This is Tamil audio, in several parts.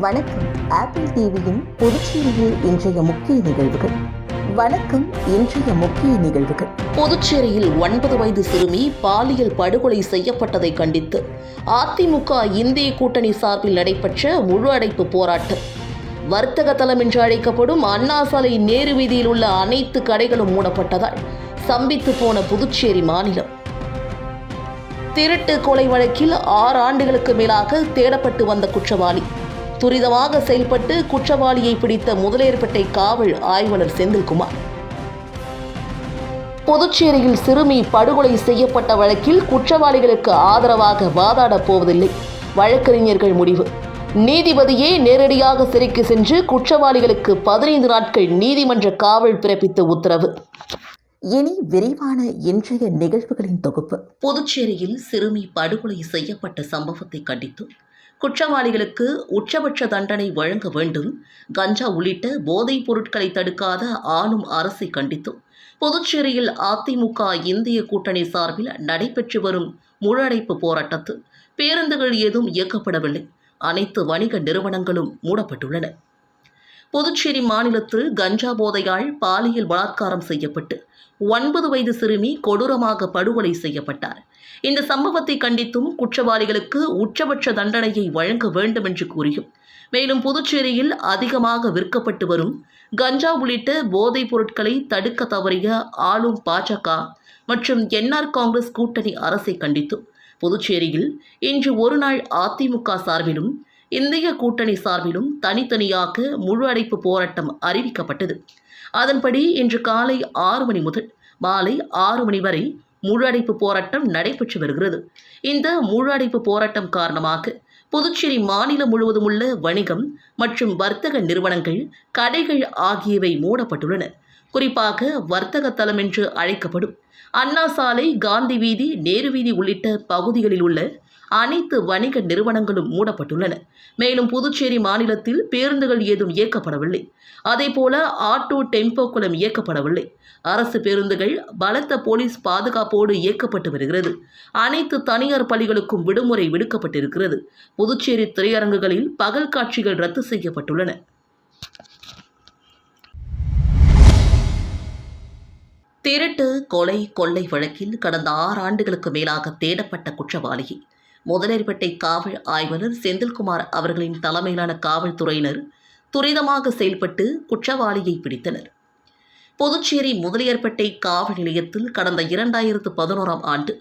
வணக்கம். ஆப்பிள் டிவியின் புதுச்சேரியில் இன்றைய முக்கிய நிகழ்வுகள். வணக்கம் இன்றைய முக்கிய நிகழ்வுகள். புதுச்சேரியில் ஒன்பது வயது சிறுமி பாலியல் படுகொலை செய்யப்பட்டதை கண்டித்து அதிமுக இந்திய கூட்டணி சார்பில் நடைபெற்ற முழு அடைப்பு போராட்டம். வர்த்தக தலம் என்று அழைக்கப்படும் அண்ணா சாலை நேரு வீதியில் உள்ள அனைத்து கடைகளும் மூடப்பட்டதால் சம்பித்து போன புதுச்சேரி மாநிலம். திருட்டு கொலை வழக்கில் ஆறு ஆண்டுகளுக்கு மேலாக தேடப்பட்டு வந்த குற்றவாளி. துரிதமாக செயல்பட்டு குற்றவாளியை பிடித்த முதலேற்பேட்டை காவல் ஆய்வாளர் செந்தில்குமார். புதுச்சேரியில் சிறுமி படுகொலை செய்யப்பட்ட வழக்கில் குற்றவாளிகளுக்கு ஆதரவாக வாதாடப் போவதில்லை. வழக்கறிஞர்கள் முடிவு. நீதிபதியே நேரடியாக சிறைக்கு சென்று குற்றவாளிகளுக்கு பதினைந்து நாட்கள் நீதிமன்ற காவல் பிறப்பித்த உத்தரவு. இனி விரிவான இன்றைய நிகழ்வுகளின் தொகுப்பு. புதுச்சேரியில் சிறுமி படுகொலை செய்யப்பட்ட சம்பவத்தை கண்டித்து குற்றவாளிகளுக்கு உச்சபட்ச தண்டனை வழங்க வேண்டும். கஞ்சா உள்ளிட்ட போதைப் பொருட்களை தடுக்காத ஆளும் அரசை கண்டித்தும். புதுச்சேரியில் அதிமுக இந்திய கூட்டணி சார்பில் நடைபெற்று வரும் முழடைப்பு போராட்டத்தில் பேருந்துகள் ஏதும் இயக்கப்படவில்லை. அனைத்து வணிக நிறுவனங்களும் மூடப்பட்டுள்ளன. புதுச்சேரி மாநிலத்தில் கஞ்சா போதையால் பாலியல் பலாத்காரம் செய்யப்பட்டு ஒன்பது வயது சிறுமி கொடூரமாக படுகொலை செய்யப்பட்டார். இந்த சம்பவத்தை கண்டித்தும் குற்றவாளிகளுக்கு உச்சபட்ச தண்டனையை வழங்க வேண்டும் என்று கூறியும் மேலும் புதுச்சேரியில் அதிகமாக விற்கப்பட்டு வரும் கஞ்சா உள்ளிட்ட போதைப் பொருட்களை தடுக்க தவறிய ஆளும் பாஜக மற்றும் என்ஆர் காங்கிரஸ் கூட்டணி அரசை கண்டித்தும் புதுச்சேரியில் இன்று ஒருநாள் அதிமுக சார்பிலும் இந்திய கூட்டணி சார்பிலும் தனித்தனியாக முழு அடைப்பு போராட்டம் அறிவிக்கப்பட்டது. அதன்படி இன்று காலை ஆறு மணி முதல் மாலை ஆறு மணி வரை முழு அடைப்பு போராட்டம் நடைபெற்று வருகிறது. இந்த முழு அடைப்பு போராட்டம் காரணமாக புதுச்சேரி மாநிலம் முழுவதும் உள்ள வணிகம் மற்றும் வர்த்தக நிறுவனங்கள் கடைகள் ஆகியவை மூடப்பட்டுள்ளன. குறிப்பாக வர்த்தக தலம் என்று அழைக்கப்படும் அண்ணா சாலை காந்தி வீதி நேரு வீதி உள்ளிட்ட பகுதிகளில் உள்ள அனைத்து வணிக நிறுவனங்களும் மூடப்பட்டுள்ளன. மேலும் புதுச்சேரி மாநிலத்தில் பேருந்துகள் ஏதும் இயக்கப்படவில்லை. அதேபோல ஆட்டோ டெம்போ குளம் இயக்கப்படவில்லை. அரசு பேருந்துகள் பலத்த போலீஸ் பாதுகாப்போடு இயக்கப்பட்டு வருகிறது. அனைத்து தனியார் பள்ளிகளுக்கும் விடுமுறை விடுக்கப்பட்டிருக்கிறது. புதுச்சேரி திரையரங்குகளில் பகல் காட்சிகள் ரத்து செய்யப்பட்டுள்ளன. திருட்டு கொலை கொள்ளை வழக்கில் கடந்த ஆறு ஆண்டுகளுக்கு மேலாக தேடப்பட்ட குற்றவாளியை முதலேற்பேட்டை காவல் ஆய்வாளர் செந்தில்குமார் அவர்களின் தலைமையிலான காவல்துறையினர் துரிதமாக செயல்பட்டு குற்றவாளியை பிடித்தனர். புதுச்சேரி முதலியார்பேட்டை காவல் நிலையத்தில் கடந்த இரண்டாயிரத்து பதினோராம் ஆண்டு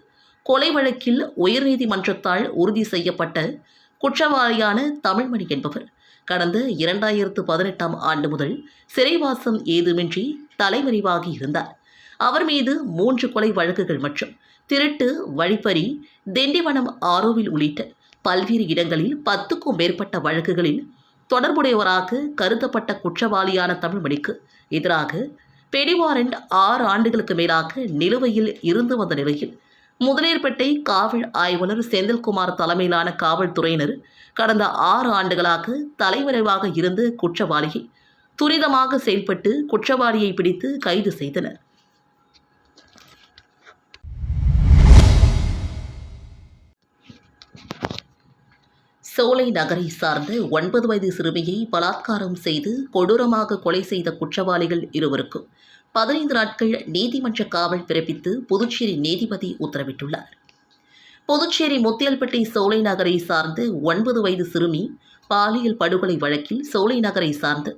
கொலை வழக்கில் உயர்நீதிமன்றத்தால் உறுதி செய்யப்பட்ட குற்றவாளியான தமிழ்மணி என்பவர் கடந்த இரண்டாயிரத்து பதினெட்டாம் ஆண்டு முதல் சிறைவாசம் ஏதுமின்றி தலைமறைவாகி இருந்தார். அவர் மீது மூன்று கொலை வழக்குகள் மற்றும் திருட்டு வழிப்பறி திண்டிவனம் ஆரோவில் உள்ளிட்ட பல்வேறு இடங்களில் பத்துக்கும் மேற்பட்ட வழக்குகளில் தொடர்புடையவராக கருதப்பட்ட குற்றவாளியான தமிழ்மணிக்கு எதிராக பெடிவாரண்ட் ஆறு ஆண்டுகளுக்கு மேலாக நிலுவையில் இருந்து வந்த நிலையில் முதலீர்பேட்டை காவல் ஆய்வாளர் செந்தில்குமார் தலைமையிலான காவல்துறையினர் கடந்த ஆறு ஆண்டுகளாக தலைமறைவாக இருந்து குற்றவாளியை துரிதமாக செயல்பட்டு குற்றவாளியை பிடித்து கைது செய்தனர். சோலை நகரை சார்ந்த ஒன்பது வயது சிறுமியை பலாத்காரம் செய்து கொடூரமாக கொலை செய்த குற்றவாளிகள் இருவருக்கும் பதினைந்து நாட்கள் நீதிமன்ற காவல் பிறப்பித்து புதுச்சேரி நீதிபதி உத்தரவிட்டுள்ளார். புதுச்சேரி முத்தியல்பட்டி சோலை நகரை சார்ந்த ஒன்பது வயது சிறுமி பாலியல் படுகொலை வழக்கில் சோலை நகரை சார்ந்த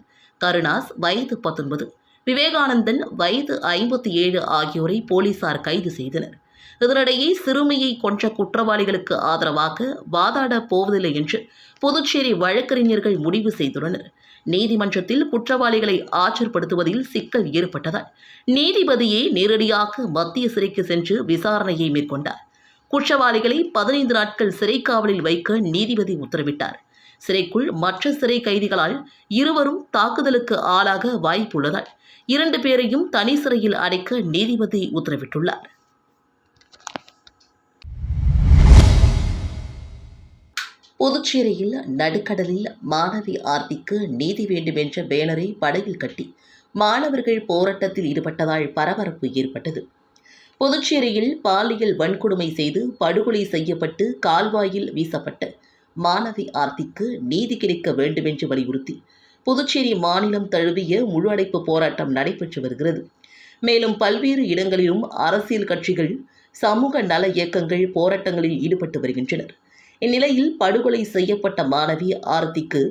கருணாஸ் வயது பத்தொன்பது விவேகானந்தன் வயது ஐம்பத்தி ஏழு ஆகியோரை போலீசார் கைது செய்தனர். இதனிடையே சிறுமியை கொன்ற குற்றவாளிகளுக்கு ஆதரவாக வாதாட போவதில்லை என்று புதுச்சேரி வழக்கறிஞர்கள் முடிவு செய்துள்ளனர். நீதிமன்றத்தில் குற்றவாளிகளை ஆஜர்படுத்துவதில் சிக்கல் ஏற்பட்டதால் நீதிபதியே நேரடியாக மத்திய சிறைக்கு சென்று விசாரணையை மேற்கொண்டார். குற்றவாளிகளை பதினைந்து நாட்கள் சிறை காவலில் வைக்க நீதிபதி உத்தரவிட்டார். சிறைக்குள் மற்ற சிறை கைதிகளால் இருவரும் தாக்குதலுக்கு ஆளாக வாய்ப்புள்ளதால் இரண்டு பேரையும் தனி சிறையில் அடைக்க நீதிபதி உத்தரவிட்டுள்ளார். புதுச்சேரியில் நடுக்கடலில் மாணவி ஆர்த்திக்கு நீதி வேண்டும் என்ற பேனரை படகில் கட்டி மாணவர்கள் போராட்டத்தில் ஈடுபட்டதால் பரபரப்பு ஏற்பட்டது. புதுச்சேரியில் பாலியல் வன்கொடுமை செய்து படுகொலை செய்யப்பட்டு கால்வாயில் வீசப்பட்ட மாணவி ஆர்த்திக்கு நீதி கிடைக்க வேண்டும் என்று வலியுறுத்தி புதுச்சேரி மாநிலம் தழுவிய முழு அடைப்பு போராட்டம் நடைபெற்று வருகிறது. மேலும் பல்வேறு இடங்களிலும் அரசியல் கட்சிகள் சமூக நல இயக்கங்கள் போராட்டங்களில் ஈடுபட்டு வருகின்றனர். இந்நிலையில் படுகொலை செய்யப்பட்ட மாணவி ஆரத்திக்கு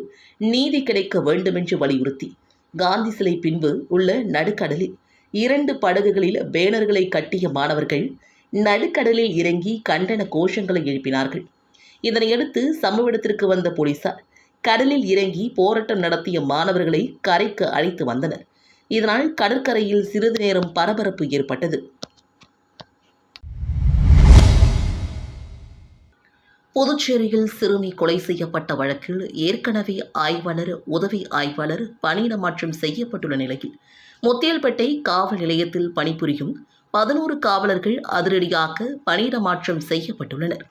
நீதி கிடைக்க வேண்டுமென்று வலியுறுத்தி காந்தி சிலை பின்பு உள்ள நடுக்கடலில் இரண்டு படகுகளில் பேனர்களை கட்டிய மாணவர்கள் நடுக்கடலில் இறங்கி கண்டன கோஷங்களை எழுப்பினார்கள். இதனையடுத்து சம்பவ இடத்திற்கு வந்த போலீசார் கடலில் இறங்கி போராட்டம் நடத்திய மாணவர்களை கரைக்கு அழைத்து வந்தனர். இதனால் கடற்கரையில் சிறிது நேரம் பரபரப்பு ஏற்பட்டது. புதுச்சேரியில் சிறுமி கொலை செய்யப்பட்ட வழக்கில் ஏற்கனவே ஆய்வாளர் உதவி ஆய்வாளர் பணியிடமாற்றம் செய்யப்பட்டுள்ள நிலையில் முத்தியல்பேட்டை காவல் நிலையத்தில் பணிபுரியும் பதினோரு காவலர்கள் அதிரடியாக பணியிடமாற்றம் செய்யப்பட்டுள்ளனர்.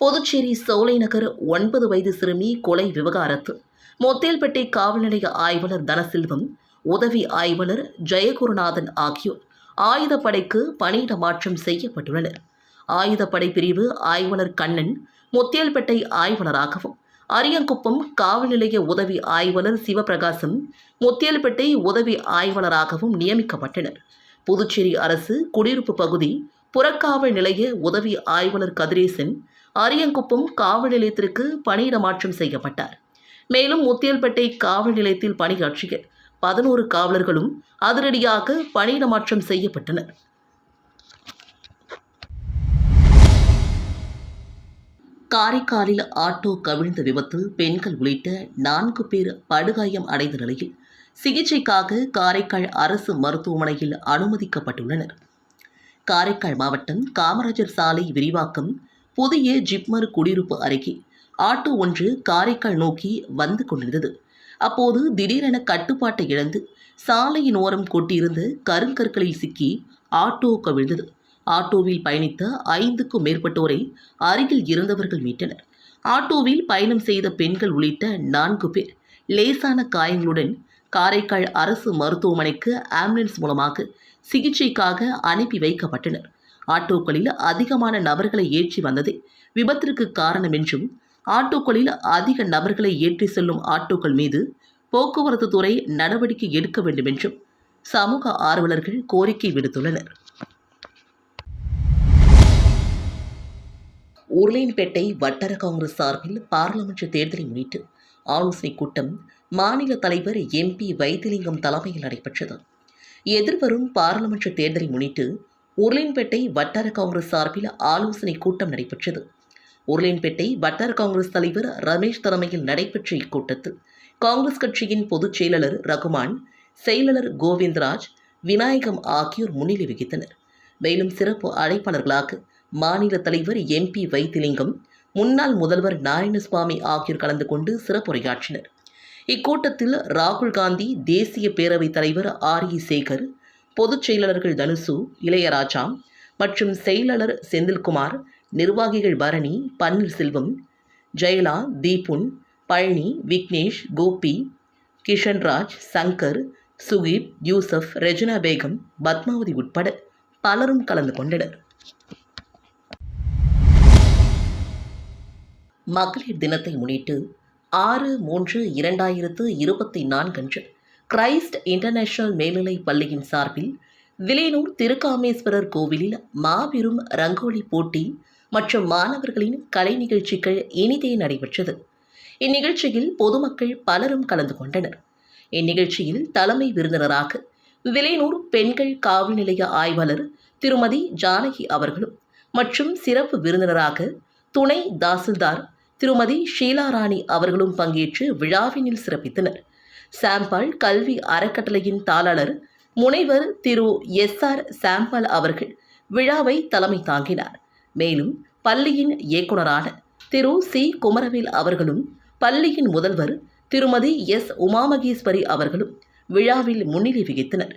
புதுச்சேரி சோலைநகர் ஒன்பது வயது சிறுமி கொலை விவகாரத்து முத்தியல்பேட்டை காவல் நிலைய ஆய்வாளர் தனசெல்வம் உதவி ஆய்வாளர் ஜெயகுருநாதன் ஆகியோர் ஆயுதப்படைக்கு பணியிட மாற்றம் செய்யப்பட்டுள்ளனர். ஆயுதப்படை பிரிவு ஆய்வாளர் கண்ணன் முத்தியல்பேட்டை ஆய்வாளராகவும் அரியங்குப்பம் காவல் நிலைய உதவி ஆய்வாளர் சிவபிரகாசம் முத்தியல்பேட்டை உதவி ஆய்வாளராகவும் நியமிக்கப்பட்டனர். புதுச்சேரி அரசு குடியிருப்பு பகுதி புறக்காவல் நிலைய உதவி ஆய்வாளர் கதிரேசன் அரியங்குப்பம் காவல் நிலையத்திற்கு பணியிடமாற்றம் செய்யப்பட்டார். மேலும் முத்தியல்பேட்டை காவல் நிலையத்தில் பணியாற்றிய பதினோரு காவலர்களும் அதிரடியாக பணியிடமாற்றம் செய்யப்பட்டனர். காரைக்காலில் ஆட்டோ கவிழ்ந்த விபத்தில் பெண்கள் உள்ளிட்ட நான்கு பேர் படுகாயம் அடைந்த நிலையில் சிகிச்சைக்காக காரைக்கால் அரசு மருத்துவமனையில் அனுமதிக்கப்பட்டுள்ளனர். காரைக்கால் மாவட்டம் காமராஜர் சாலை விரிவாக்கம் புதிய ஜிப்மர் குடியிருப்பு அருகே ஆட்டோ ஒன்று காரைக்கால் நோக்கி வந்து கொண்டிருந்தது. அப்போது திடீரென கட்டுப்பாட்டை இழந்து சாலையின் ஓரம் கொட்டியிருந்த கருங்கற்களில் சிக்கி ஆட்டோ கவிழ்ந்தது. ஆட்டோவில் பயணித்த ஐந்துக்கும் மேற்பட்டோரை அருகில் இருந்தவர்கள் மீட்டனர். ஆட்டோவில் பயணம் செய்த பெண்கள் உள்ளிட்ட நான்கு பேர் லேசான காயங்களுடன் காரைக்கால் அரசு மருத்துவமனைக்கு ஆம்புலன்ஸ் மூலமாக சிகிச்சைக்காக அனுப்பி வைக்கப்பட்டனர். ஆட்டோக்களில் அதிகமான நபர்களை ஏற்றி வந்ததே விபத்திற்கு காரணம் என்றும் ஆட்டோக்களில் அதிக நபர்களை ஏற்றி செல்லும் ஆட்டோக்கள் மீது போக்குவரத்து துறை நடவடிக்கை எடுக்க வேண்டும் என்றும் சமூக ஆர்வலர்கள் கோரிக்கை விடுத்துள்ளனர். உருளையன்பேட்டை வட்டார காங்கிரஸ் சார்பில் பாராளுமன்ற தேர்தலை முன்னிட்டு ஆலோசனைக் கூட்டம் மாநில தலைவர் எம்பி வைத்திலிங்கம் தலைமையில் நடைபெற்றது. எதிர்வரும் பாராளுமன்ற தேர்தலை முன்னிட்டு உருளையன்பேட்டை வட்டார காங்கிரஸ் சார்பில் ஆலோசனைக் கூட்டம் நடைபெற்றது. உருளையன்பேட்டை வட்டார காங்கிரஸ் தலைவர் ரமேஷ் தலைமையில் நடைபெற்ற இக்கூட்டத்தில் காங்கிரஸ் கட்சியின் பொதுச் செயலாளர் ரகுமான் செயலாளர் கோவிந்தராஜ் விநாயகம் ஆகியோர் முன்னிலை வகித்தனர். மேலும் சிறப்பு அழைப்பாளர்களாக மாநில தலைவர் எம்பி வைத்திலிங்கம் முன்னாள் முதல்வர் நாராயணசுவாமி ஆகியோர் கலந்து கொண்டு சிறப்புரையாற்றினர். இக்கூட்டத்தில் ராகுல் காந்தி தேசிய பேரவைத் தலைவர் ஆர் இ சேகர் பொதுச் செயலாளர்கள் தனுசு இளையராஜா மற்றும் செயலாளர் செந்தில்குமார் நிர்வாகிகள் பரணி பன்னீர்செல்வம் ஜெயலா தீபுன் பழனி விக்னேஷ் கோபி கிஷன்ராஜ் சங்கர் சுகீப் யூசப் ரெஜினா பேகம் பத்மாவதி உட்பட பலரும் கலந்து கொண்டனர். மகளிர் தினத்தை முன்னிட்டு ஆறு மூன்று இரண்டாயிரத்து இருபத்தி நான்கன்று கிரைஸ்ட் இன்டர்நேஷனல் மேல்நிலைப் பள்ளியின் சார்பில் விலையனூர் திருக்காமேஸ்வரர் கோவிலில் மாபெரும் ரங்கோலி போட்டி மற்றும் மாணவர்களின் கலை நிகழ்ச்சிகள் இனிதே நடைபெற்றது. இந்நிகழ்ச்சியில் பொதுமக்கள் பலரும் கலந்து கொண்டனர். இந்நிகழ்ச்சியில் தலைமை விருந்தினராக விலையனூர் பெண்கள் காவல் நிலைய ஆய்வாளர் திருமதி ஜானகி அவர்களும் மற்றும் சிறப்பு விருந்தினராக துணை தாசில்தார் திருமதி ஷீலாராணி அவர்களும் பங்கேற்று விழாவினில் சிறப்பித்தனர். சாம்பாள் கல்வி அறக்கட்டளையின் தாளாளர் முனைவர் திரு எஸ் ஆர் சாம்பாள் அவர்கள் விழாவை தலைமை தாங்கினார். மேலும் பள்ளியின் இயக்குனரான திரு சி. குமரவேல் அவர்களும் பள்ளியின் முதல்வர் திருமதி எஸ். உமாமகேஸ்வரி அவர்களும் விழாவில் முன்னிலை வகித்தனர்.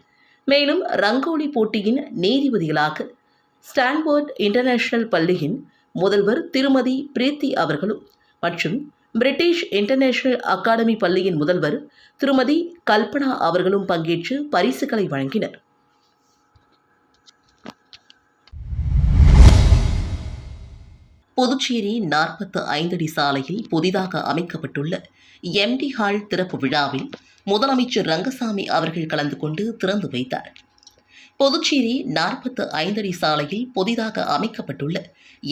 மேலும் ரங்கோலி போட்டியின் நீதிபதிகளாக ஸ்டான்போர்ட் இன்டர்நேஷனல் பள்ளியின் முதல்வர் திருமதி பிரீத்தி அவர்களும் மற்றும் பிரிட்டிஷ் இன்டர்நேஷனல் அகாடமி பள்ளியின் முதல்வர் திருமதி கல்பனா அவர்களும் பங்கேற்று பரிசுகளை வழங்கினர். புதுச்சேரி நாற்பத்து ஐந்தடி சாலையில் புதிதாக அமைக்கப்பட்டுள்ள எம்டி ஹால் திறப்பு விழாவில் முதலமைச்சர் ரங்கசாமி அவர்கள் கலந்து கொண்டு திறந்து வைத்தார். புதுச்சேரி நாற்பத்து ஐந்தடி சாலையில் புதிதாக அமைக்கப்பட்டுள்ள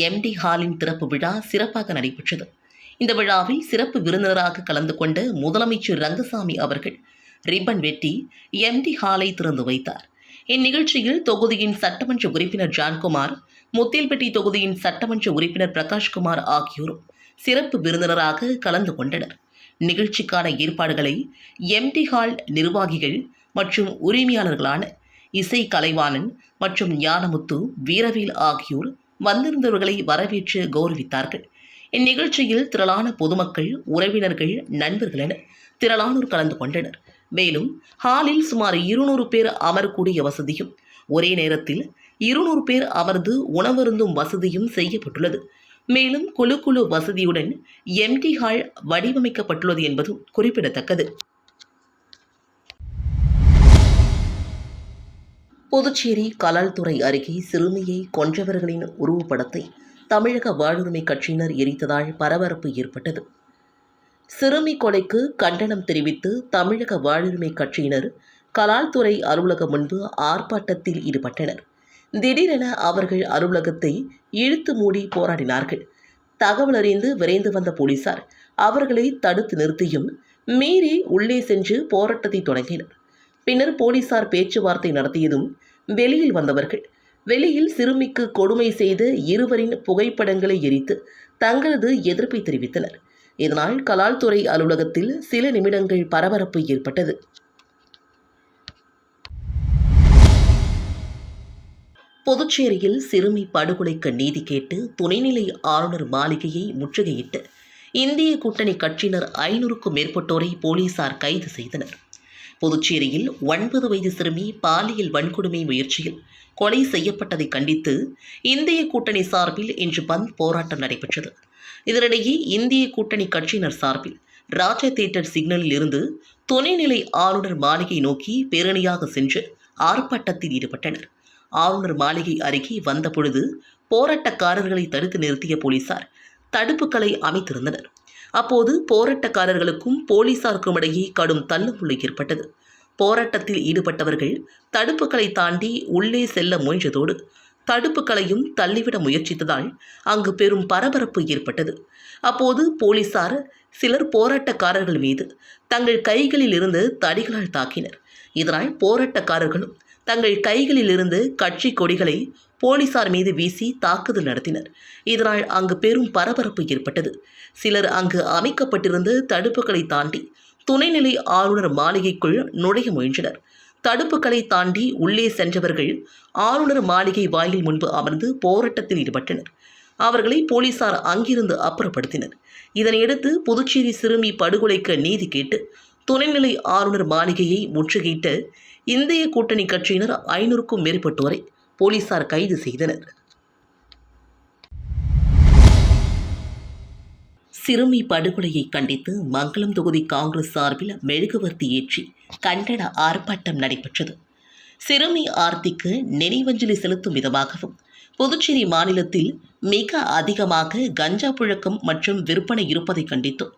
எம்டி ஹாலின் திறப்பு விழா சிறப்பாக நடைபெற்றது. இந்த விழாவில் சிறப்பு விருந்தினராக கலந்து கொண்ட முதலமைச்சர் ரங்கசாமி அவர்கள் ரிப்பன் வெட்டி எம்டி ஹாலை திறந்து வைத்தார். இந்நிகழ்ச்சியில் தொகுதியின் சட்டமன்ற உறுப்பினர் ஜான்குமார் முத்தியல்பட்டி தொகுதியின் சட்டமன்ற உறுப்பினர் பிரகாஷ்குமார் ஆகியோரும் சிறப்பு விருந்தினராக கலந்து கொண்டனர். நிகழ்ச்சிக்கான ஏற்பாடுகளை எம்டி ஹால் நிர்வாகிகள் மற்றும் உரிமையாளர்களான இசை கலைவாணன் மற்றும் ஞானமுத்து வீரவேல் ஆகியோர் வந்திருந்தவர்களை வரவேற்று கௌரவித்தார்கள். இந்நிகழ்ச்சியில் திரளான பொதுமக்கள் உறவினர்கள் நண்பர்கள் என திரளானோர் கலந்து கொண்டனர். மேலும் ஹாலில் சுமார் இருநூறு பேர் அமரக்கூடிய வசதியும் ஒரே நேரத்தில் இருநூறு பேர் அமர்ந்து உணவருந்தும் வசதியும் செய்யப்பட்டுள்ளது. மேலும் குழு குழு வசதியுடன் எம்டி ஹால் வடிவமைக்கப்பட்டுள்ளது என்பதும் குறிப்பிடத்தக்கது. புதுச்சேரி கலால்துறை அருகே சிறுமியை கொன்றவர்களின் உருவப்படத்தை தமிழக வாழ்வுரிமை கட்சியினர் எரித்ததால் பரபரப்பு ஏற்பட்டது. சிறுமி கொலைக்கு கண்டனம் தெரிவித்து தமிழக வாழ்வுரிமை கட்சியினர் கலால்துறை அலுவலகம் முன்பு ஆர்ப்பாட்டத்தில் ஈடுபட்டனர். திடீரென அவர்கள் அலுவலகத்தை இழுத்து மூடி போராடினார்கள். தகவல் அறிந்து விரைந்து வந்த போலீசார் அவர்களை தடுத்து நிறுத்தியும் மீறி உள்ளே சென்று போராட்டத்தை தொடங்கினர். பின்னர் போலீசார் பேச்சுவார்த்தை நடத்தியதும் வெளியில் வந்தவர்கள். வெளியில் சிறுமிக்கு கொடுமை செய்த இருவரின் புகைப்படங்களை எரித்து தங்களது எதிர்ப்பை தெரிவித்தனர். இதனால் கலால்துறை அலுவலகத்தில் சில நிமிடங்கள் பரபரப்பு ஏற்பட்டது. புதுச்சேரியில் சிறுமி படுகொலைக்கு நீதி கேட்டு துணைநிலை ஆளுநர் மாளிகையை முற்றுகையிட்டு இந்திய கூட்டணி கட்சியினர் ஐநூறுக்கும் மேற்பட்டோரை போலீசார் கைது செய்தனர். புதுச்சேரியில் ஒன்பது வயது சிறுமி பாலியல் வன்கொடுமை முயற்சியில் கொலை செய்யப்பட்டதை கண்டித்து இந்திய கூட்டணி சார்பில் இன்று பந்த் போராட்டம் நடைபெற்றது. இதனிடையே இந்திய கூட்டணி கட்சியினர் சார்பில் ராஜா தேட்டர் சிக்னலில் இருந்து துணைநிலை ஆளுநர் மாளிகை நோக்கி பேரணியாக சென்று ஆர்ப்பாட்டத்தில் ஈடுபட்டனர். ஆளுநர் மாளிகை அருகே வந்தபொழுது போராட்டக்காரர்களை தடுத்து நிறுத்திய போலீசார் தடுப்புகளை அமைத்திருந்தனர். அப்போது போராட்டக்காரர்களுக்கும் போலீசாருக்கும் இடையே கடும் தள்ளுமுள்ளு ஏற்பட்டது. போராட்டத்தில் ஈடுபட்டவர்கள் தடுப்புகளை தாண்டி உள்ளே செல்ல முயன்றதோடு தடுப்புகளையும் தள்ளிவிட முயற்சித்ததால் அங்கு பெரும் பரபரப்பு ஏற்பட்டது. அப்போது போலீசார் சிலர் போராட்டக்காரர்கள் மீது தங்கள் கைகளில் இருந்து தடிகளால் தாக்கினர். இதனால் போராட்டக்காரர்களும் தங்கள் கைகளில் இருந்து கட்சி கொடிகளை போலீசார் மீது வீசி தாக்குதல் நடத்தினர். இதனால் அங்கு பெரும் பரபரப்பு ஏற்பட்டது. சிலர் அங்கு அமைக்கப்பட்டிருந்த தடுப்புகளை தாண்டி துணைநிலை ஆளுநர் மாளிகைக்குள் நுழைய முயன்றனர். தடுப்புகளை தாண்டி உள்ளே சென்றவர்கள் ஆளுநர் மாளிகை வாயில் முன்பு அமர்ந்து போராட்டத்தில் ஈடுபட்டனர். அவர்களை போலீசார் அங்கிருந்து அப்புறப்படுத்தினர். இதனையடுத்து புதுச்சேரி சிறுமி படுகொலைக்கு நீதி கேட்டு துணைநிலை ஆளுநர் மாளிகையை முற்றுகையிட்ட இந்திய கூட்டணி கட்சியினர் ஐநூறுக்கும் மேற்பட்டோரை போலீசார் கைது செய்தனர். சிறுமி படுகொலையை கண்டித்து மங்களம் தொகுதி காங்கிரஸ் சார்பில் மெழுகுவர்த்தி ஏற்றி கண்டன ஆர்ப்பாட்டம் நடைபெற்றது. சிறுமி ஆர்த்திக்கு நினைவஞ்சலி செலுத்தும் விதமாகவும் புதுச்சேரி மாநிலத்தில் மிக அதிகமாக கஞ்சா புழக்கம் மற்றும் விற்பனை இருப்பதை கண்டித்தும்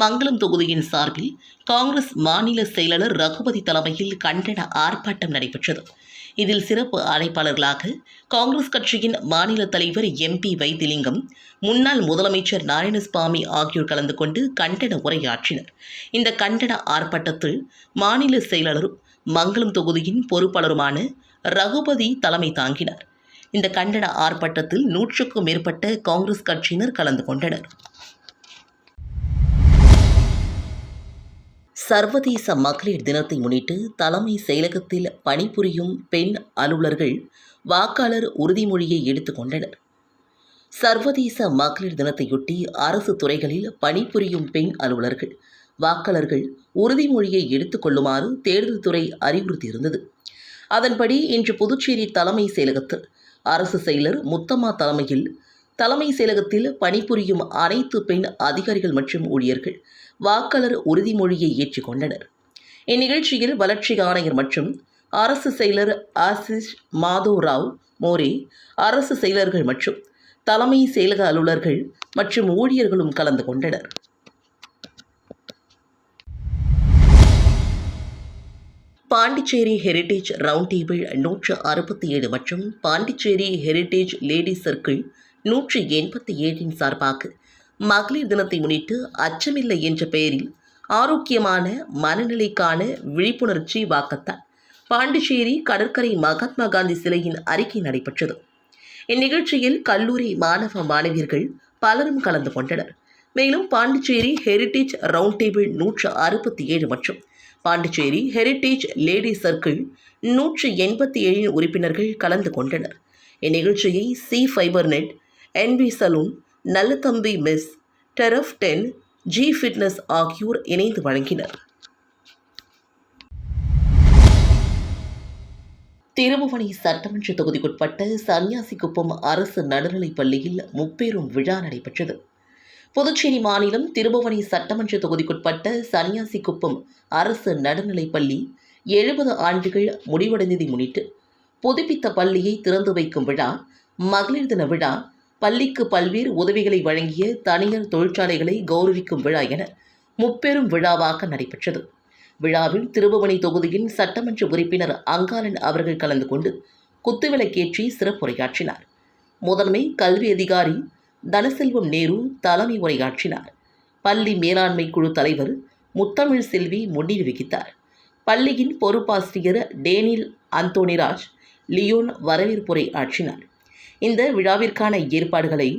மங்களம் தொகுதியின் சார்பில் காங்கிரஸ் மாநில செயலாளர் ரகுபதி தலைமையில் கண்டன ஆர்ப்பாட்டம் நடைபெற்றது. இதில் சிறப்பு அழைப்பாளர்களாக காங்கிரஸ் கட்சியின் மாநில தலைவர் எம்பி வைத்திலிங்கம் முன்னாள் முதலமைச்சர் நாராயணசுவாமி ஆகியோர் கலந்து கொண்டு கண்டன உரையாற்றினர். இந்த கண்டன ஆர்ப்பாட்டத்தில் மாநில செயலாளரும் மங்களம் தொகுதியின் பொறுப்பாளருமான ரகுபதி தலைமை தாங்கினார். இந்த கண்டன ஆர்ப்பாட்டத்தில் நூற்றுக்கும் மேற்பட்ட காங்கிரஸ் கட்சியினர் கலந்து கொண்டனர். சர்வதேச மகளிர் தினத்தை முன்னிட்டு தலைமை செயலகத்தில் பணிபுரியும் பெண் அலுவலர்கள் வாக்காளர் உறுதிமொழியை எடுத்துக்கொண்டனர் சர்வதேச மகளிர் தினத்தையொட்டி அரசு துறைகளில் பணிபுரியும் பெண் அலுவலர்கள் வாக்காளர்கள் உறுதிமொழியை எடுத்துக்கொள்ளுமாறு தேர்தல் துறை அறிவுறுத்தியிருந்தது. அதன்படி இன்று புதுச்சேரி தலைமை செயலகத்தில் அரசு செயலர் முத்தம்மா தலைமையில் தலைமை செயலகத்தில் பணிபுரியும் அனைத்து பெண் அதிகாரிகள் மற்றும் ஊழியர்கள் வாக்காளர் உறுதிமொழியை ஏற்றுக்கொண்டனர் இந்நிகழ்ச்சியில் வளர்ச்சி ஆணையர் மற்றும் அரசு செயலர் ஆசிஷ் மாதோ ராவ் மோரே அரசு செயலர்கள் மற்றும் தலைமை செயலக அலுவலர்கள் மற்றும் ஊழியர்களும் கலந்து கொண்டனர். பாண்டிச்சேரி ஹெரிடேஜ் ரவுண்ட் டேபிள் நூற்று அறுபத்தி ஏழு மற்றும் பாண்டிச்சேரி ஹெரிடேஜ் லேடி சர்க்கிள் நூற்று எண்பத்தி ஏழின் சார்பாக மகளிர் தினத்தை முன்னிட்டு அச்சமில்லை என்ற பெயரில் ஆரோக்கியமான மனநிலைக்கான விழிப்புணர்ச்சி வாக்கத்தான். பாண்டிச்சேரி கடற்கரை மகாத்மா காந்தி சிலையின் அறிக்கை நடைபெற்றது. இந்நிகழ்ச்சியில் கல்லூரி மாணவ மாணவியர்கள் பலரும் கலந்து கொண்டனர். மேலும் பாண்டிச்சேரி ஹெரிடேஜ் ரவுண்ட் டேபிள் நூற்று அறுபத்தி ஏழு மற்றும் பாண்டிச்சேரி ஹெரிடேஜ் லேடி சர்க்கிள் நூற்று எண்பத்தி ஏழு உறுப்பினர்கள் கலந்து கொண்டனர். இந்நிகழ்ச்சியை C fibre net NV salon Nallathambi miss turf ten G fitness ஆகியோர் இணைந்து வழங்கினர். திருபுவனை சட்டமன்ற தொகுதிக்குட்பட்ட சன்னியாசிக்குப்பம் அரசு நடுநிலைப் பள்ளியில் முப்பெரும் விழா நடைபெற்றது. புதுச்சேரி மாநிலம் திருபுவனை சட்டமன்ற தொகுதிக்குட்பட்ட சன்னியாசிக்குப்பம் அரசு நடுநிலைப் பள்ளி எழுபது ஆண்டுகள் முடிவடைந்ததை முன்னிட்டு புதுப்பித்த பள்ளியை திறந்து வைக்கும் விழா மகளிர் தின விழா பள்ளிக்கு பல்வேறு உதவிகளை வழங்கிய தனியார் தொழிற்சாலைகளை கௌரவிக்கும் விழா என முப்பெரும் விழாவாக நடைபெற்றது. விழாவில் திருபுவனை தொகுதியின் சட்டமன்ற உறுப்பினர் அங்காளன் அவர்கள் கலந்து கொண்டு குத்துவிளக்கேற்றி சிறப்புரையாற்றினார். முதன்மை கல்வி அதிகாரி தனசெல்வம் நேரு தலைமை உரையாற்றினார். பள்ளி மேலாண்மை குழு தலைவர் முத்தமிழ் செல்வி முன்னிலை வகித்தார். பள்ளியின் பொறுப்பாசிரியர் டேனில் அந்தோனிராஜ் லியோன் வரவேற்புரை ஆற்றினார். இந்த விழாவிற்கான ஏற்பாடுகளை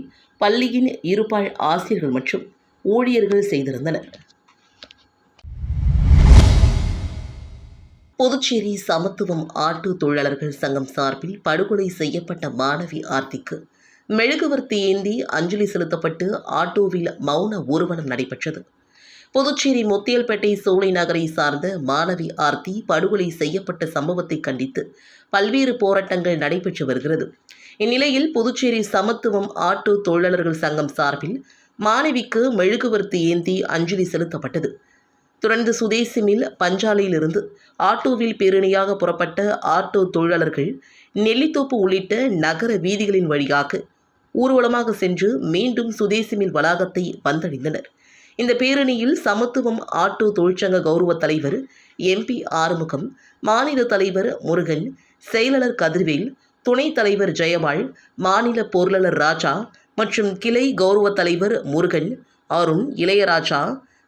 பள்ளியின் இருபால் ஆசிரியர்கள் மற்றும் ஊழியர்கள் செய்திருந்தனர். புதுச்சேரி சமத்துவம் ஆட்டோ தொழிலாளர்கள் சங்கம் சார்பில் படுகொலை செய்யப்பட்ட மாணவி ஆர்த்திக்கு மெழுகுவர்த்தி ஏந்தி அஞ்சலி செலுத்தப்பட்டு ஆட்டோவில் மௌன ஊர்வலம் நடைபெற்றது. புதுச்சேரி முத்தியல்பேட்டை சோலை நகரை சார்ந்த மாணவி ஆர்த்தி படுகொலை செய்யப்பட்ட சம்பவத்தை கண்டித்து பல்வேறு போராட்டங்கள் நடைபெற்று வருகிறது. இந்நிலையில் புதுச்சேரி சமத்துவம் ஆட்டோ தொழிலாளர்கள் சங்கம் சார்பில் மாணவிக்கு மெழுகுவர்த்தி ஏந்தி அஞ்சலி செலுத்தப்பட்டது. தொடர்ந்து சுதேசி மில் பஞ்சாலையிலிருந்து ஆட்டோவில் பேரணியாக புறப்பட்ட ஆட்டோ தொழிலாளர்கள் நெல்லித்தோப்பு உள்ளிட்ட நகர வீதிகளின் வழியாக ஊர்வலமாக சென்று மீண்டும் சுதேசி மில் வளாகத்தை வந்தடைந்தனர். இந்த பேரணியில் சமத்துவம் ஆட்டோ தொழிற்சங்க கௌரவ தலைவர் எம்பி ஆறுமுகம் மாநில தலைவர் முருகன் செயலாளர் கதிர்வேல் துணைத் தலைவர் ஜெயபால் மாநில பொருளாளர் ராஜா மற்றும் கிளை கௌரவ தலைவர் முருகன் அருண் இளையராஜா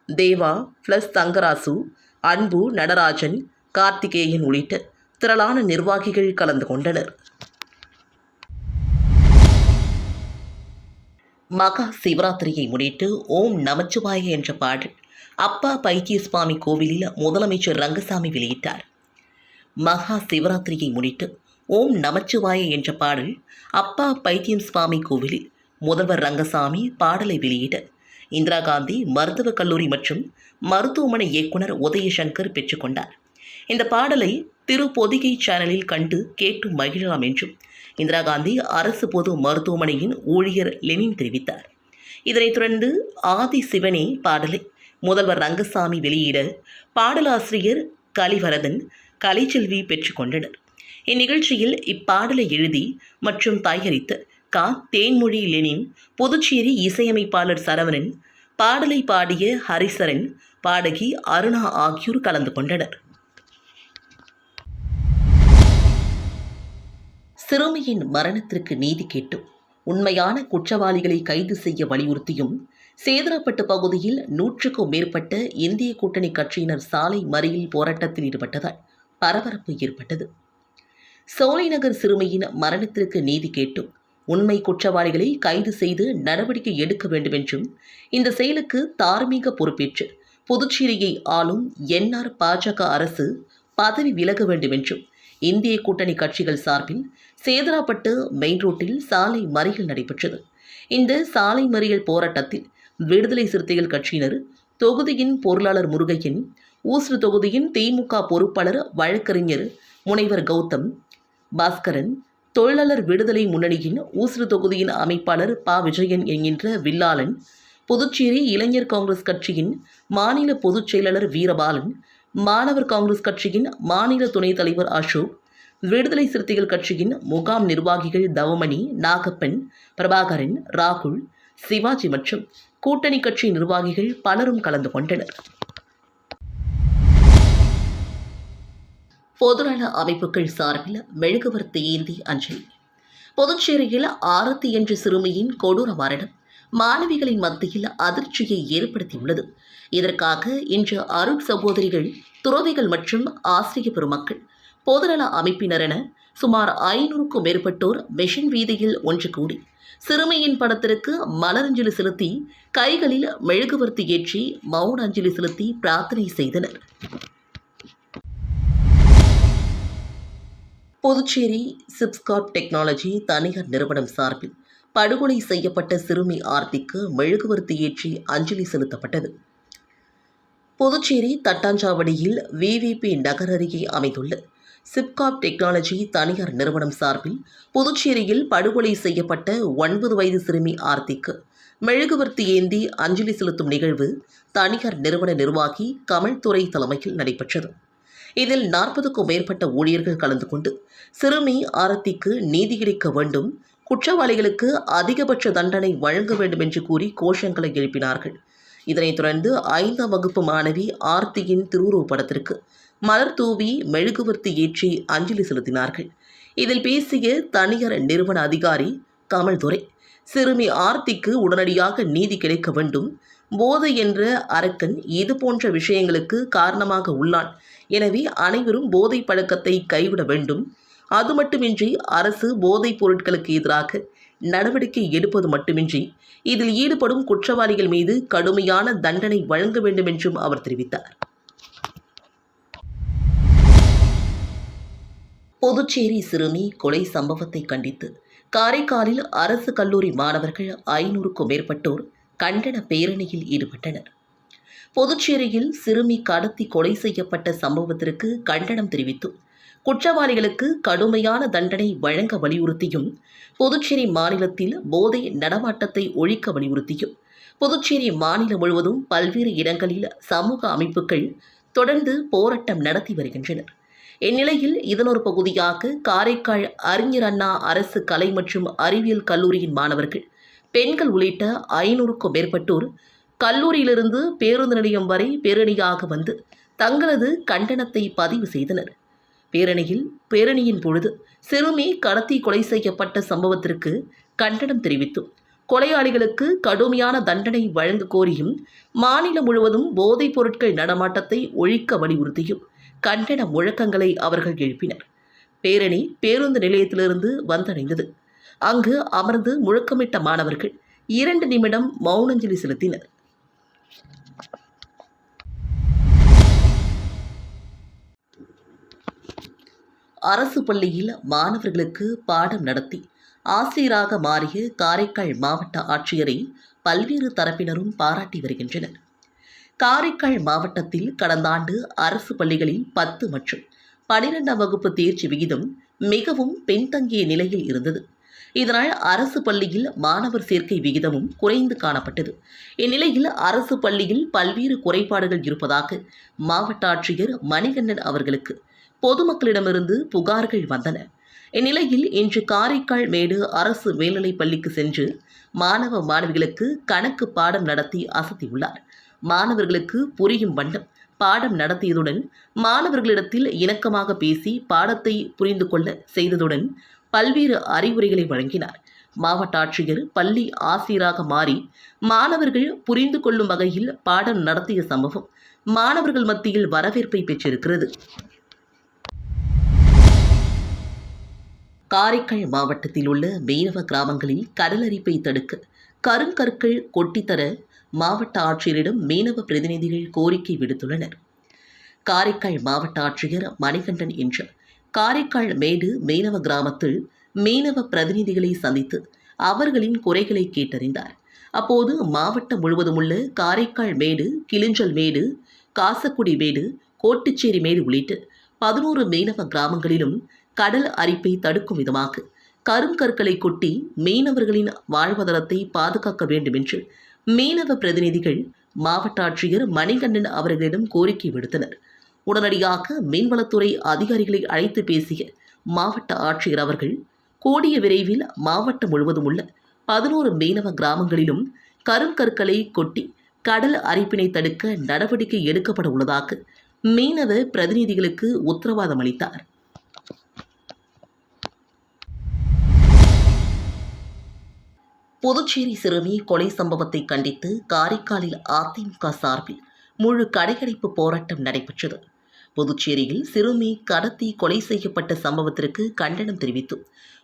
தேவா பிளஸ் தங்கராசு அன்பு நடராஜன் கார்த்திகேயன் உள்ளிட்ட திரளான நிர்வாகிகள் கலந்து கொண்டனர். மகா சிவராத்திரியை முன்னிட்டு ஓம் நமச்சிவாய என்ற பாடல் அப்பா பைத்திய சுவாமி கோவிலில் முதலமைச்சர் ரங்கசாமி வெளியிட்டார். மகா சிவராத்திரியை முன்னிட்டு ஓம் நமச்சிவாய என்ற பாடல் அப்பா பைத்தியம் சுவாமி கோவிலில் முதல்வர் ரங்கசாமி பாடலை வெளியிட இந்திரா காந்தி மருத்துவக் கல்லூரி மற்றும் மருத்துவமனை இயக்குனர் உதயசங்கர் பெற்றுக்கொண்டார் இந்த பாடலை திரு பொதிகை சேனலில் கண்டு கேட்டு மகிழலாம் என்றும் இந்திரா காந்தி அரசு பொது மருத்துவமனையின் ஊழியர் லெனின் தெரிவித்தார். இதனைத் தொடர்ந்து ஆதி சிவனே பாடலை முதல்வர் ரங்கசாமி வெளியிட பாடலாசிரியர் கலிவரதன் கலைச்செல்வி பெற்றுக்கொண்டனர் இந்நிகழ்ச்சியில் இப்பாடலை எழுதி மற்றும் தயாரித்து கா. தேன்மொழி லெனின் புதுச்சேரி இசையமைப்பாளர் சரவணன் பாடலை பாடிய ஹரிசரன் பாடகி அருணா ஆகியோர் கலந்து கொண்டனர். சிறுமியின் மரணத்திற்கு நீதி கேட்டும் உண்மையான குற்றவாளிகளை கைது செய்ய வலியுறுத்தியும் சேதனப்பட்டு பகுதியில் நூற்றுக்கும் மேற்பட்ட இந்திய கூட்டணி கட்சியினர் சாலை மறியல் போராட்டத்தில் ஈடுபட்டதால் பரபரப்பு ஏற்பட்டது. சோலைநகர் சிறுமியின் மரணத்திற்கு நீதி கேட்டும். உண்மை குற்றவாளிகளை கைது செய்து நடவடிக்கை எடுக்க வேண்டும் என்றும் இந்த செயலுக்கு தார்மீக பொறுப்பேற்று புதுச்சேரியை ஆளும் என்ஆர் பாஜக அரசு பதவி விலக வேண்டும் என்றும் இந்திய கூட்டணி கட்சிகள் சார்பில் சேதராப்பட்டு மெயின் ரோட்டில் சாலை மறியல் நடைபெற்றது. இந்த சாலை மறியல் போராட்டத்தில் விடுதலை சிறுத்தைகள் கட்சியினர் தொகுதியின் பொருளாளர் முருகையன் ஊசு தொகுதியின் திமுக பொறுப்பாளர் வழக்கறிஞர் முனைவர் கௌதம் பாஸ்கரன் தொழிலாளர் விடுதலை முன்னணியின் ஊசுறு தொகுதியின் அமைப்பாளர் ப. விஜயன் என்கின்ற வில்லாளன் புதுச்சேரி இளைஞர் காங்கிரஸ் கட்சியின் மாநில பொதுச் செயலாளர் வீரபாலன் மாணவர் காங்கிரஸ் கட்சியின் மாநில துணைத் தலைவர் அசோக் விடுதலை சிறுத்தைகள் கட்சியின் முகாம் நிர்வாகிகள் தவமணி நாகப்பன் பிரபாகரன் ராகுல் சிவாஜி மற்றும் கூட்டணி கட்சி நிர்வாகிகள் பலரும் கலந்து கொண்டனர். பொதுநல அமைப்புகள் சார்பில் மெழுகுவர்த்தி ஏந்தி அஞ்சலி. புதுச்சேரியில் ஆரத்தி என்ற சிறுமியின் கொடூர மரணம் மாணவிகளின் மத்தியில் அதிர்ச்சியை ஏற்படுத்தியுள்ளது. இதற்காக இன்று அருட் சகோதரிகள் துறவிகள் மற்றும் ஆசிரிய பெருமக்கள் பொதுநல அமைப்பினரென சுமார் ஐநூறுக்கும் மேற்பட்டோர் மிஷன் வீதியில் ஒன்று கூடி சிறுமியின் படத்திற்கு மலரஞ்சலி செலுத்தி கைகளில் மெழுகுவர்த்தி ஏற்றி மௌன அஞ்சலி செலுத்தி பிரார்த்தனை செய்தனர். புதுச்சேரி சிப்ஸ்காப் டெக்னாலஜி தனியார் நிறுவனம் சார்பில் படுகொலை செய்யப்பட்ட சிறுமி ஆர்த்திக்கு மெழுகுவர்த்தி ஏற்றி அஞ்சலி செலுத்தப்பட்டது. புதுச்சேரி தட்டாஞ்சாவடியில் விவிபி நகர் அருகே அமைந்துள்ள சிப்காப் டெக்னாலஜி தனியார் நிறுவனம் சார்பில் புதுச்சேரியில் படுகொலை செய்யப்பட்ட ஒன்பது வயது சிறுமி ஆர்த்திக்கு மெழுகுவர்த்தி ஏந்தி அஞ்சலி செலுத்தும் நிகழ்வு தனியார் நிறுவன நிர்வாகி கமல்துறை தலைமையில் நடைபெற்றது. இதில் நாற்பதுக்கும் மேற்பட்ட ஊழியர்கள் கலந்து கொண்டு சிறுமி ஆரத்திக்கு நீதி கிடைக்க வேண்டும் குற்றவாளிகளுக்கு அதிகபட்ச தண்டனை வழங்க வேண்டும் என்று கூறி கோஷங்களை எழுப்பினார்கள். இதனைத் தொடர்ந்து ஐந்தாம் வகுப்பு மாணவி ஆர்த்தியின் திருவுருவப் படத்திற்கு மலர் தூவி மெழுகுவர்த்தி ஏற்றி அஞ்சலி செலுத்தினார்கள். இதில் பேசிய தனியார் நிறுவன அதிகாரி கமல்துரை சிறுமி ஆர்த்திக்கு உடனடியாக நீதி கிடைக்க வேண்டும் போதை என்ற அரக்கன் இது போன்ற விஷயங்களுக்கு காரணமாக உள்ளான் எனவே அனைவரும் போதை பழக்கத்தை கைவிட வேண்டும். அது மட்டுமின்றி அரசு போதைப் பொருட்களுக்கு எதிராக நடவடிக்கை எடுப்பது மட்டுமின்றி இதில் ஈடுபடும் குற்றவாளிகள் மீது கடுமையான தண்டனை வழங்க வேண்டும் என்றும் அவர் தெரிவித்தார். புதுச்சேரி சிறுமி கொலை சம்பவத்தை கண்டித்து காரைக்காலில் அரசு கல்லூரி மாணவர்கள் ஐநூறுக்கும் மேற்பட்டோர் கண்டன பேரணியில் ஈடுபட்டனர். புதுச்சேரியில் சிறுமி கடத்தி கொலை செய்யப்பட்ட சம்பவத்திற்கு கண்டனம் தெரிவித்தும் குற்றவாளிகளுக்கு கடுமையான தண்டனை வழங்க வலியுறுத்தியும் புதுச்சேரி மாநிலத்தில் போதை நடமாட்டத்தை ஒழிக்க வலியுறுத்தியும் புதுச்சேரி மாநிலம் முழுவதும் பல்வேறு இடங்களில் சமூக அமைப்புகள் தொடர்ந்து போராட்டம் நடத்தி வருகின்றனர். இந்நிலையில் இதனொரு பகுதியாக காரைக்கால் அறிஞர் அண்ணா அரசு கலை மற்றும் அறிவியல் கல்லூரியின் மாணவர்கள் பெண்கள் உள்ளிட்ட ஐநூறுக்கும் மேற்பட்டோர் கல்லூரியிலிருந்து பேருந்து நிலையம் வரை பேரணியாக வந்து தங்களது கண்டனத்தை பதிவு செய்தனர். பேரணியில் பேரணியின் பொழுது சிறுமி கடத்தி கொலை செய்யப்பட்ட சம்பவத்திற்கு கண்டனம் தெரிவித்தும் கொலையாளிகளுக்கு கடுமையான தண்டனை வழங்க கோரியும் மாநிலம் முழுவதும் போதைப் பொருட்கள் நடமாட்டத்தை ஒழிக்க வலியுறுத்தியும் கண்டன முழக்கங்களை அவர்கள் எழுப்பினர். பேரணி பேருந்து நிலையத்திலிருந்து வந்தடைந்தது. அங்கு அமர்ந்து முழக்கமிட்ட மாணவர்கள் இரண்டு நிமிடம் மௌனஞ்சலி செலுத்தினர். அரசு பள்ளியில் மாணவர்களுக்கு பாடம் நடத்தி ஆசிரியராக மாறிய காரைக்கால் மாவட்ட ஆட்சியரை பல்வேறு தரப்பினரும் பாராட்டி வருகின்றனர். காரைக்கால் மாவட்டத்தில் கடந்த ஆண்டு அரசு பள்ளிகளில் பத்து மற்றும் பனிரெண்டாம் வகுப்பு தேர்ச்சி விகிதம் மிகவும் பின்தங்கிய நிலையில் இருந்தது. இதனால் அரசு பள்ளியில் மாணவர் சேர்க்கை விகிதமும் குறைந்து காணப்பட்டது. இந்நிலையில் அரசு பள்ளியில் பல்வேறு குறைபாடுகள் இருப்பதாக மாவட்ட ஆட்சியர் மணிகண்ணன் அவர்களுக்கு பொதுமக்களிடமிருந்து புகார்கள் வந்தன. இந்நிலையில் இன்று காரைக்கால் மேடு அரசு மேல்நிலைப் பள்ளிக்கு சென்று மாணவ மாணவிகளுக்கு கணக்கு பாடம் நடத்தி அசத்தியுள்ளார். மாணவர்களுக்கு புரியும் வண்ணம் பாடம் நடத்தியதுடன் மாணவர்களிடத்தில் இணக்கமாக பேசி பாடத்தை புரிந்து கொள்ள செய்ததுடன் பல்வேறு அறிவுரைகளை வழங்கினார். மாவட்ட ஆட்சியர் பள்ளி ஆசிரியராக மாறி மாணவர்கள் புரிந்து கொள்ளும் வகையில் பாடம் நடத்திய சம்பவம் மாணவர்கள் மத்தியில் வரவேற்பை பெற்றிருக்கிறது. காரைக்கால் மாவட்டத்தில் உள்ள மீனவ கிராமங்களில் கடலரிப்பை தடுக்க கருங்கற்கள் கொட்டித்தர மாவட்ட ஆட்சியரிடம் மீனவ பிரதிநிதிகள் கோரிக்கை விடுத்துள்ளனர். காரைக்கால் மாவட்ட ஆட்சியர் மணிகண்டன் என்ற காரைக்கால் மேடு மீனவ கிராமத்தில் மீனவ பிரதிநிதிகளை சந்தித்து அவர்களின் குறைகளை கேட்டறிந்தார். அப்போது மாவட்டம் முழுவதும் உள்ள காரைக்கால் மேடு கிளிஞ்சல் மேடு காசக்குடி மேடு கோட்டுச்சேரி மேடு உள்ளிட்ட பதினோரு மீனவ கிராமங்களிலும் கடல் அரிப்பை தடுக்கும் விதமாக கருங்கற்களை கொட்டி மீனவர்களின் வாழ்வாதாரத்தை பாதுகாக்க வேண்டும் என்று மீனவ பிரதிநிதிகள் மாவட்ட ஆட்சியர் மணிகண்டன் அவர்களிடம் கோரிக்கை விடுத்தனர். உடனடியாக மீன்வளத்துறை அதிகாரிகளை அழைத்து பேசிய மாவட்ட ஆட்சியர் அவர்கள் கூடிய விரைவில் மாவட்டம் முழுவதும் உள்ள பதினோரு மீனவ கிராமங்களிலும் கருங்கற்களை கொட்டி கடல் அரிப்பினை தடுக்க நடவடிக்கை எடுக்கப்பட உள்ளதாக மீனவ பிரதிநிதிகளுக்கு உத்தரவாதம் அளித்தார். புதுச்சேரி சிறுமி கொலை சம்பவத்தை கண்டித்து காரைக்காலில் அதிமுக சார்பில் முழு கடையடைப்பு போராட்டம் நடைபெற்றது. புதுச்சேரியில் சிறுமி கடத்தி கொலை செய்யப்பட்ட சம்பவத்திற்கு கண்டனம் தெரிவித்தும்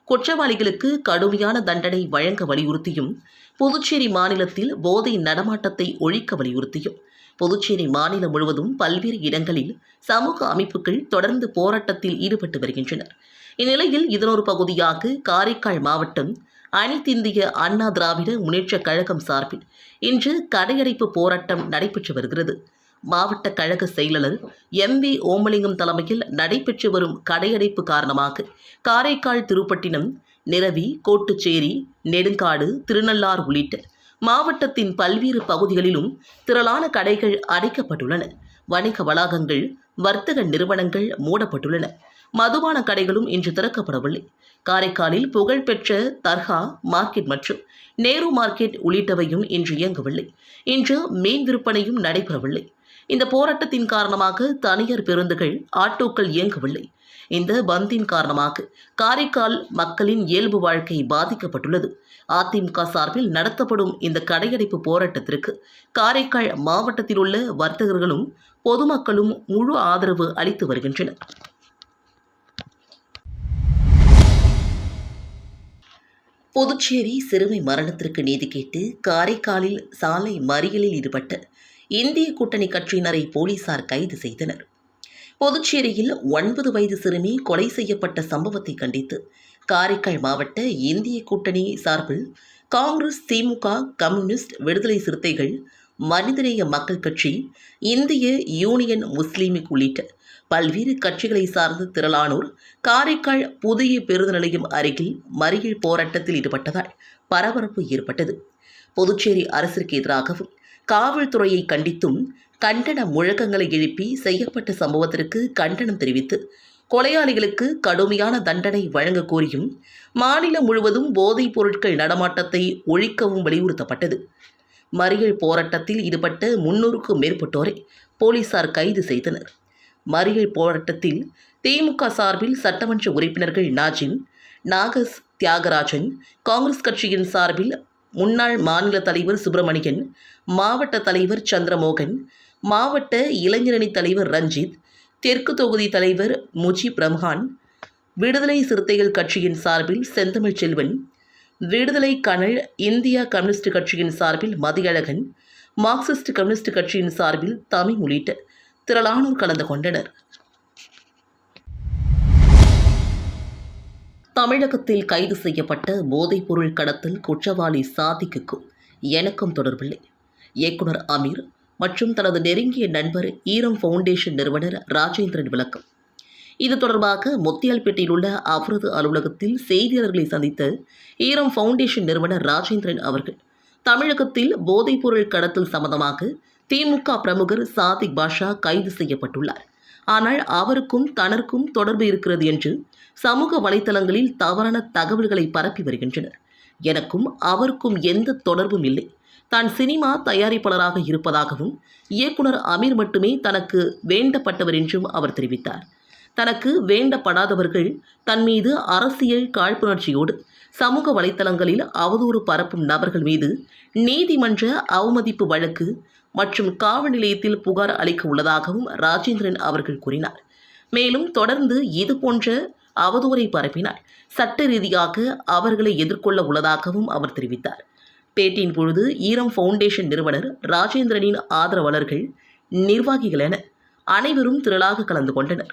குற்றவாளிகளுக்கு கடுமையான தண்டனை வழங்க வலியுறுத்தியும் புதுச்சேரி மாநிலத்தில் போதை நடமாட்டத்தை ஒழிக்க வலியுறுத்தியும் புதுச்சேரி மாநிலம் முழுவதும் பல்வேறு இடங்களில் சமூக அமைப்புகள் தொடர்ந்து போராட்டத்தில் ஈடுபட்டு வருகின்றனர். இந்நிலையில் இதனொரு பகுதியாக காரைக்கால் மாவட்டம் அனைத்திந்திய அண்ணா திராவிட முன்னேற்றக் கழகம் சார்பில் இன்று கடையடைப்பு போராட்டம் நடைபெற்று வருகிறது. மாவட்ட கழக செயலாளர் எம். வி. ஓமலிங்கம் தலைமையில் நடைபெற்று வரும் கடையடைப்பு காரணமாக காரைக்கால் திருப்பட்டினம் நிரவி கோட்டுச்சேரி நெடுங்காடு திருநள்ளார் உள்ளிட்ட மாவட்டத்தின் பல்வேறு பகுதிகளிலும் திரளான கடைகள் அடைக்கப்பட்டுள்ளன. வணிக வளாகங்கள் வர்த்தக நிறுவனங்கள் மூடப்பட்டுள்ளன. மதுபான கடைகளும் இன்று திறக்கப்படவில்லை. காரைக்காலில் புகழ்பெற்ற தர்கா மார்க்கெட் மற்றும் நேரு மார்க்கெட் உள்ளிட்டவையும் இன்று இயங்கவில்லை. இன்று மீன் விற்பனையும் நடைபெறவில்லை. இந்த போராட்டத்தின் காரணமாக தனியார் பேருந்துகள் ஆட்டோக்கள் இயங்கவில்லை. இந்த பந்தின் காரணமாக காரைக்கால் மக்களின் இயல்பு வாழ்க்கை பாதிக்கப்பட்டுள்ளது. அதிமுக சார்பில் நடத்தப்படும் இந்த கடையடைப்பு போராட்டத்திற்கு காரைக்கால் மாவட்டத்தில் உள்ள வர்த்தகர்களும் பொதுமக்களும் முழு ஆதரவு அளித்து வருகின்றனர். புதுச்சேரி சிறுமி மரணத்திற்கு நீதி கேட்டு காரைக்காலில் சாலை மறியலில் ஈடுபட்ட இந்திய கூட்டணி கட்சியினரை போலீசார் கைது செய்தனர். புதுச்சேரியில் ஒன்பது வயது சிறுமி கொலை செய்யப்பட்ட சம்பவத்தை கண்டித்து காரைக்கால் மாவட்ட இந்திய கூட்டணி சார்பில் காங்கிரஸ் திமுக கம்யூனிஸ்ட் விடுதலை சிறுத்தைகள் மனிதநேய மக்கள் கட்சி இந்திய யூனியன் முஸ்லீமிக் உள்ளிட்ட பல்வேறு கட்சிகளை சார்ந்த திரளானோர் காரைக்கால் புதிய பேருந்து நிலையம் அருகில் மறியல் போராட்டத்தில் ஈடுபட்டதால் பரபரப்பு ஏற்பட்டது. புதுச்சேரி அரசிற்கு எதிராகவும் காவல்துறையை கண்டித்தும் கண்டன முழக்கங்களை எழுப்பி செய்யப்பட்ட சம்பவத்திற்கு கண்டனம் தெரிவித்து கொலையாளிகளுக்கு கடுமையான தண்டனை வழங்க கோரியும் மாநிலம் முழுவதும் போதைப் பொருட்கள் நடமாட்டத்தை ஒழிக்கவும் வலியுறுத்தப்பட்டது. மறியல் போராட்டத்தில் ஈடுபட்ட முன்னூறுக்கும் மேற்பட்டோரை போலீசார் கைது செய்தனர். மறியல் போராட்டத்தில் திமுக சார்பில் சட்டமன்ற உறுப்பினர்கள் நாஜிம் நாகஸ் தியாகராஜன் காங்கிரஸ் கட்சியின் சார்பில் முன்னாள் மாநில தலைவர் சுப்பிரமணியன் மாவட்ட தலைவர் சந்திரமோகன் மாவட்ட இளைஞரணி தலைவர் ரஞ்சித் தெற்கு தொகுதி தலைவர் முஜிப் ரம்ஹான் விடுதலை சிறுத்தைகள் கட்சியின் சார்பில் செந்தமிழ் செல்வன் விடுதலை கனல் இந்தியா கம்யூனிஸ்ட் கட்சியின் சார்பில் மதியழகன் மார்க்சிஸ்ட் கம்யூனிஸ்ட் கட்சியின் சார்பில் தமிழ் உள்ளிட்ட திரளானோர் கலந்து கொண்டனர். தமிழகத்தில் கைது செய்யப்பட்ட போதைப்பொருள் கடத்தல் குற்றவாளி சாதிக்குக்கும் எனக்கும் தொடர்பில்லை. இயக்குனர் அமீர் மற்றும் தனது நெருங்கிய நண்பர் ஈரம் ஃபவுண்டேஷன் நிறுவனர் ராஜேந்திரன் விளக்கம். இது தொடர்பாக முத்தியால்பேட்டையில் உள்ள அவரது அலுவலகத்தில் செய்தியாளர்களை சந்தித்த ஈரம் ஃபவுண்டேஷன் நிறுவனர் ராஜேந்திரன் அவர்கள் தமிழகத்தில் போதைப்பொருள் கடத்தல் சம்பந்தமாக திமுக பிரமுகர் சாதிக் பாஷா கைது செய்யப்பட்டுள்ளார். ஆனால் அவருக்கும் தனக்கும் தொடர்பு இருக்கிறது என்று சமூக வலைதளங்களில் தவறான தகவல்களை பரப்பி வருகின்றனர். எனக்கும் அவருக்கும் எந்த தொடர்பும் இல்லை. தான் சினிமா தயாரிப்பாளராக இருப்பதாகவும் இயக்குனர் அமீர் மட்டுமே தனக்கு வேண்டப்பட்டவர் என்றும் அவர் தெரிவித்தார். தனக்கு வேண்டப்படாதவர்கள் தன் மீது அரசியல் காழ்ப்புணர்ச்சியோடு சமூக வலைத்தளங்களில் அவதூறு பரப்பும் நபர்கள் மீது நீதிமன்ற அவமதிப்பு வழக்கு மற்றும் காவல் நிலையத்தில் புகார் அளிக்க உள்ளதாகவும் ராஜேந்திரன் அவர்கள் கூறினார். மேலும் தொடர்ந்து இது போன்ற அவதூறை பரப்பினால் சட்ட ரீதியாக அவர்களை எதிர்கொள்ள உள்ளதாகவும் அவர் தெரிவித்தார். பேட்டியின் பொழுது ஈரம் ஃபவுண்டேஷன் நிறுவனர் ராஜேந்திரனின் ஆதரவாளர்கள் நிர்வாகிகள் என அனைவரும் திரளாக கலந்து கொண்டனர்.